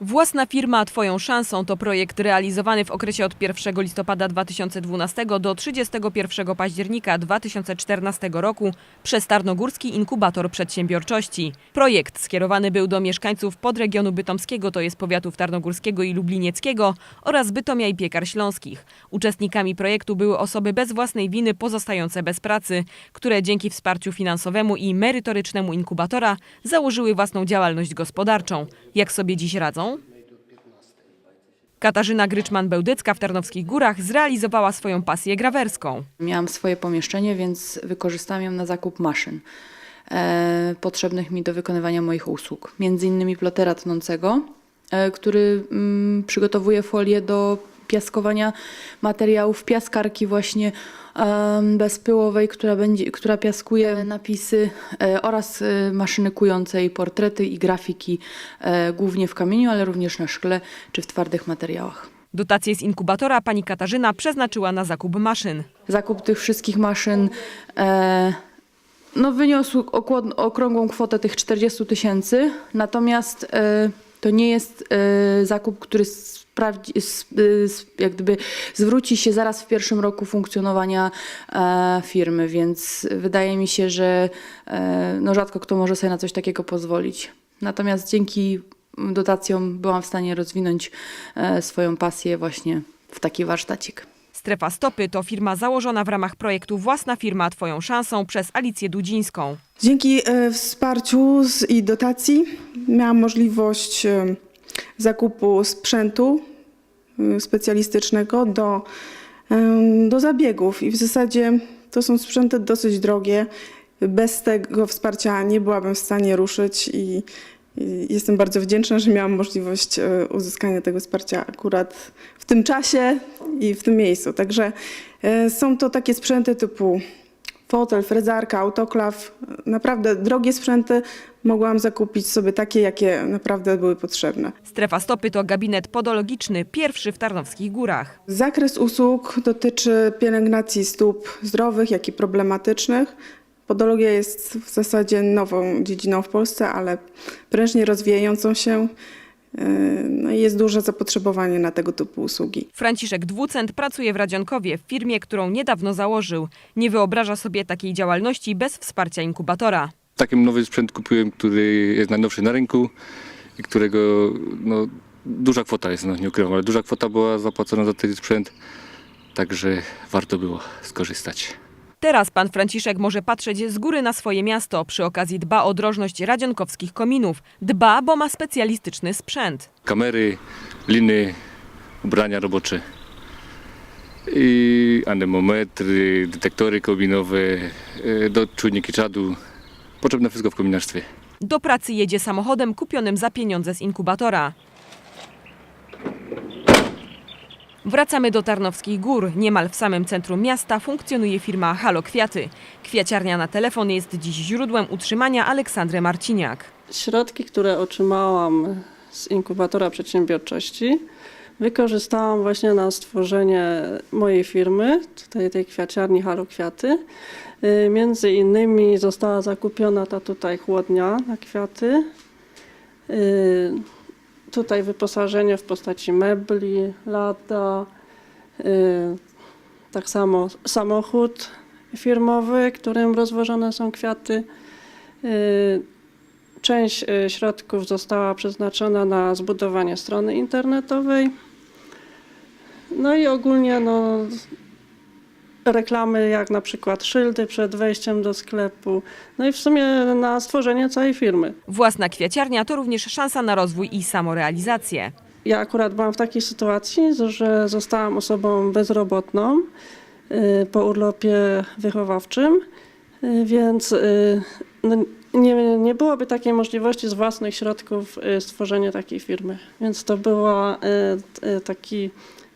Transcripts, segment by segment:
Własna firma Twoją szansą to projekt realizowany w okresie od 1 listopada 2012 do 31 października 2014 roku przez Tarnogórski Inkubator Przedsiębiorczości. Projekt skierowany był do mieszkańców podregionu bytomskiego, to jest powiatów tarnogórskiego i lublinieckiego oraz Bytomia i Piekar Śląskich. Uczestnikami projektu były osoby bez własnej winy pozostające bez pracy, które dzięki wsparciu finansowemu i merytorycznemu inkubatora założyły własną działalność gospodarczą. Jak sobie dziś radzą? Katarzyna Gryczman-Bełdycka w Tarnowskich Górach zrealizowała swoją pasję grawerską. Miałam swoje pomieszczenie, więc wykorzystałam ją na zakup maszyn e, potrzebnych mi do wykonywania moich usług. Między innymi plotera tnącego, e, który mm, przygotowuje folię do piaskowania materiałów, piaskarki właśnie bezpyłowej, która, będzie, która piaskuje napisy e, oraz e, maszyny kującej portrety i grafiki, e, głównie w kamieniu, ale również na szkle czy w twardych materiałach. Dotację z inkubatora pani Katarzyna przeznaczyła na zakup maszyn. Zakup tych wszystkich maszyn e, no, wyniósł okrągłą kwotę tych 40 tysięcy, natomiast e, to nie jest e, zakup, który sprawdzi, y, s- jak gdyby zwróci się zaraz w pierwszym roku funkcjonowania e, firmy, więc wydaje mi się, że e, no, rzadko kto może sobie na coś takiego pozwolić. Natomiast dzięki dotacjom byłam w stanie rozwinąć e, swoją pasję właśnie w taki warsztacik. Strefa Stopy to firma założona w ramach projektu Własna firma Twoją szansą przez Alicję Dudzińską. Dzięki e, wsparciu i dotacji miałam możliwość e, zakupu sprzętu e, specjalistycznego do, do zabiegów i w zasadzie to są sprzęty dosyć drogie. Bez tego wsparcia nie byłabym w stanie ruszyć i jestem bardzo wdzięczna, że miałam możliwość e, uzyskania tego wsparcia akurat w tym czasie i w tym miejscu. Także e, są to takie sprzęty typu fotel, frezarka, autoklaw, naprawdę drogie sprzęty. Mogłam zakupić sobie takie, jakie naprawdę były potrzebne. Strefa Stopy to gabinet podologiczny, pierwszy w Tarnowskich Górach. Zakres usług dotyczy pielęgnacji stóp zdrowych, jak i problematycznych. Podologia jest w zasadzie nową dziedziną w Polsce, ale prężnie rozwijającą się. Yy, No i jest duże zapotrzebowanie na tego typu usługi. Franciszek Dwucent pracuje w Radzionkowie, w firmie, którą niedawno założył. Nie wyobraża sobie takiej działalności bez wsparcia inkubatora. Taki nowy sprzęt kupiłem, który jest najnowszy na rynku i którego no, duża kwota jest, no nie ukrywam, ale duża kwota była zapłacona za ten sprzęt, także warto było skorzystać. Teraz pan Franciszek może patrzeć z góry na swoje miasto. Przy okazji dba o drożność radzionkowskich kominów. Dba, bo ma specjalistyczny sprzęt. Kamery, liny, ubrania robocze i anemometry, detektory kominowe, e, do czujniki czadu. Potrzebne wszystko w kominarstwie. Do pracy jedzie samochodem kupionym za pieniądze z inkubatora. Wracamy do Tarnowskich Gór. Niemal w samym centrum miasta funkcjonuje firma Halo Kwiaty. Kwiaciarnia na telefon jest dziś źródłem utrzymania Aleksandry Marciniak. Środki, które otrzymałam z inkubatora przedsiębiorczości, wykorzystałam właśnie na stworzenie mojej firmy, tutaj tej kwiaciarni Halo Kwiaty. Y, Między innymi została zakupiona ta tutaj chłodnia na kwiaty. Tutaj wyposażenie w postaci mebli, lada, y, tak samo samochód firmowy, którym rozwożone są kwiaty. Y, Część y, środków została przeznaczona na zbudowanie strony internetowej. No i ogólnie no, reklamy, jak na przykład szyldy przed wejściem do sklepu. No i w sumie na stworzenie całej firmy. Własna kwiaciarnia to również szansa na rozwój i samorealizację. Ja akurat byłam w takiej sytuacji, że zostałam osobą bezrobotną y, po urlopie wychowawczym, y, więc y, no, nie, nie byłoby takiej możliwości z własnych środków stworzenia takiej firmy. Więc to było y, taki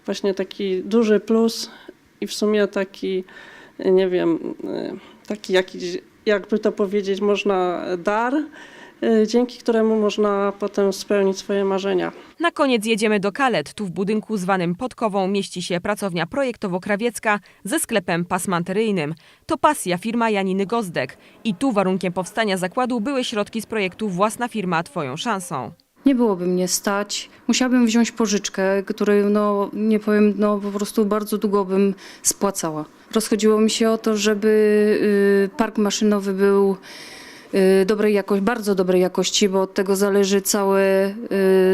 właśnie taki duży plus i w sumie taki, nie wiem, y, taki jakiś, jakby to powiedzieć, można dar, y, dzięki któremu można potem spełnić swoje marzenia. Na koniec jedziemy do Kalet. Tu w budynku zwanym Podkową mieści się pracownia projektowo-krawiecka ze sklepem pasmanteryjnym. To pasja firma Janiny Gozdek. I tu warunkiem powstania zakładu były środki z projektu Własna firma Twoją szansą. Nie byłoby mnie stać. Musiałabym wziąć pożyczkę, której, no, nie powiem, no, po prostu bardzo długo bym spłacała. Rozchodziło mi się o to, żeby y, park maszynowy był y, dobrej jakości, bardzo dobrej jakości, bo od tego zależy całe,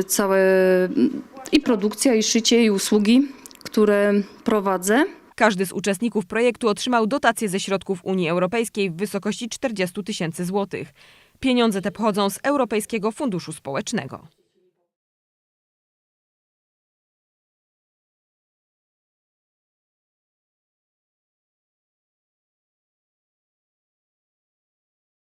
y, całe mm, i produkcja, i szycie, i usługi, które prowadzę. Każdy z uczestników projektu otrzymał dotację ze środków Unii Europejskiej w wysokości 40 tysięcy złotych. Pieniądze te pochodzą z Europejskiego Funduszu Społecznego.